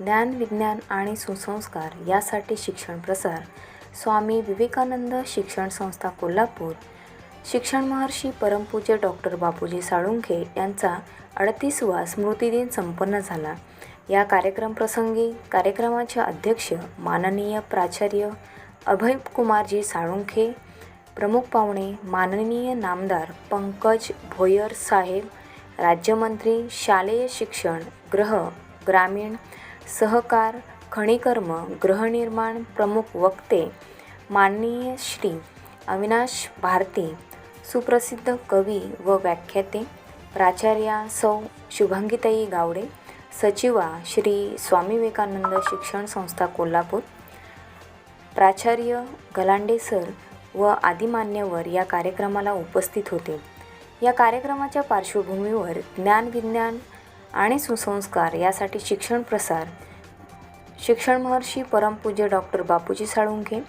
ज्ञान विज्ञान आणि सुसंस्कार यासाठी शिक्षण प्रसार. स्वामी विवेकानंद शिक्षण संस्था कोल्हापूर. शिक्षण महर्षी परमपूज्य डॉक्टर बापूजी साळुंखे यांचा अडतीसवा स्मृतिदिन संपन्न झाला. या कार्यक्रमप्रसंगी कार्यक्रमाचे अध्यक्ष माननीय प्राचार्य अभयकुमारजी साळुंखे प्रमुख पाहुणे माननीय नामदार पंकज भोयर साहेब राज्यमंत्री शालेय शिक्षण ग्रह ग्रामीण सहकार खनिकर्म गृहनिर्माण प्रमुख वक्ते माननीय श्री अविनाश भारती सुप्रसिद्ध कवी व व्याख्याते प्राचार्या सौ शुभांगीताई गावडे सचिवा श्री स्वामी विवेकानंद शिक्षण संस्था कोल्हापूर प्राचार्य गलांडे सर व आदी मान्यवर या कार्यक्रमाला उपस्थित होते. या कार्यक्रमाच्या पार्श्वभूमीवर ज्ञान विज्ञान आणि सुसंस्कार यासाठी शिक्षण प्रसार. शिक्षण महर्षी परमपूज्य डॉक्टर बापूजी साळुंखे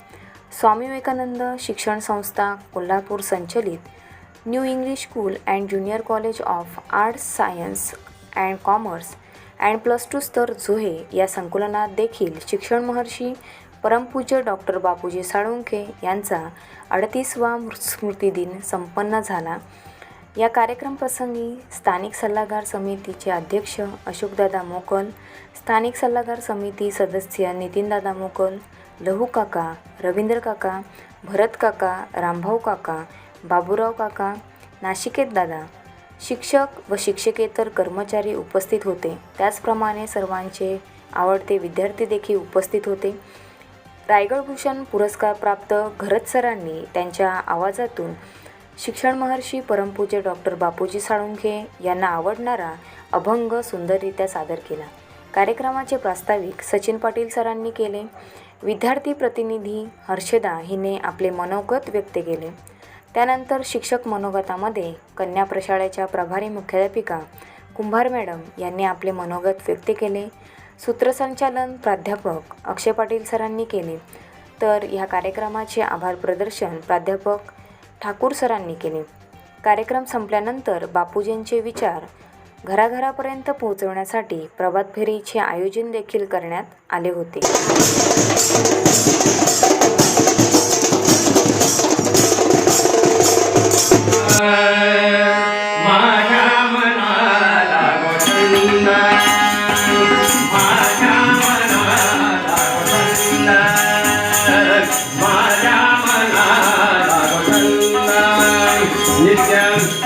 स्वामी विवेकानंद शिक्षण संस्था कोल्हापूर संचलित new English school and junior college of arts science and commerce and plus two स्तर झुहे या संकुलनात देखील शिक्षण महर्षी परमपूज्य डॉक्टर बापूजी साळुंखे यांचा अडतीसवा स्मृतिदिन संपन्न झाला. या कार्यक्रमप्रसंगी स्थानिक सल्लागार समितीचे अध्यक्ष अशोकदादा मोकल स्थानिक सल्लागार समिती सदस्य नितीनदादा मोकल लहू काका रवींद्र काका भरत काका रामभाऊ काका बाबूराव काका नाशिकेत दादा शिक्षक व शिक्षकेतर कर्मचारी उपस्थित होते. त्याचप्रमाणे सर्वांचे आवडते विद्यार्थी देखील उपस्थित होते. रायगडभूषण पुरस्कार प्राप्त घरत सरांनी त्यांच्या आवाजातून शिक्षण महर्षी परमपूज्य डॉक्टर बापूजी साळुंखे यांना आवडणारा अभंग सुंदररित्या सादर केला. कार्यक्रमाचे प्रास्ताविक सचिन पाटील सरांनी केले. विद्यार्थी प्रतिनिधी हर्षदा हिने आपले मनोगत व्यक्त केले. त्यानंतर शिक्षक मनोगतामध्ये कन्या प्रशाळेच्या प्रभारी मुख्याध्यापिका कुंभार मॅडम यांनी आपले मनोगत व्यक्त केले. सूत्रसंचालन प्राध्यापक अक्षय पाटील सरांनी केले. तर ह्या कार्यक्रमाचे आभार प्रदर्शन प्राध्यापक ठाकूर सरांनी केले. कार्यक्रम संपल्यानंतर बापूजींचे विचार घराघरापर्यंत पोहोचवण्यासाठी प्रभात फेरीचे आयोजन देखील करण्यात आले होते.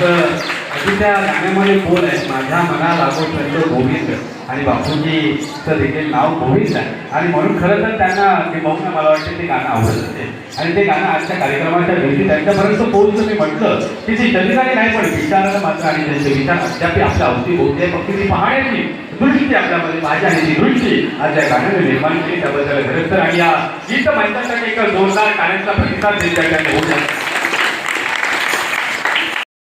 तर अगदी त्या गाण्यामध्ये बोल आहे? माझ्या मना लागो छंद गोविंद आणि बापूजीचं देखील नाव गोविंद आहे. आणि म्हणून खरं तर त्यांना ते बघून मला वाटतं ते गाणं आवडत असेल आणि ते गाणं आजच्या कार्यक्रमाच्या दिवशी त्यांच्यापर्यंत पोहोचलं मी म्हटलं की ती शरीराने नाही पण विचारानं मात्र आणि त्यांचे विचार अद्याप आपल्या अवती होते फक्त ती पाहण्याची दृष्टी आपल्यामध्ये माझ्या आणि ती दृष्टी आज या गाण्याने निर्माण केली. त्याबद्दल खरंच तर आणि या गीत मंचासाठी एक जोरदार गाण्याचा प्रतिसाद देत होऊ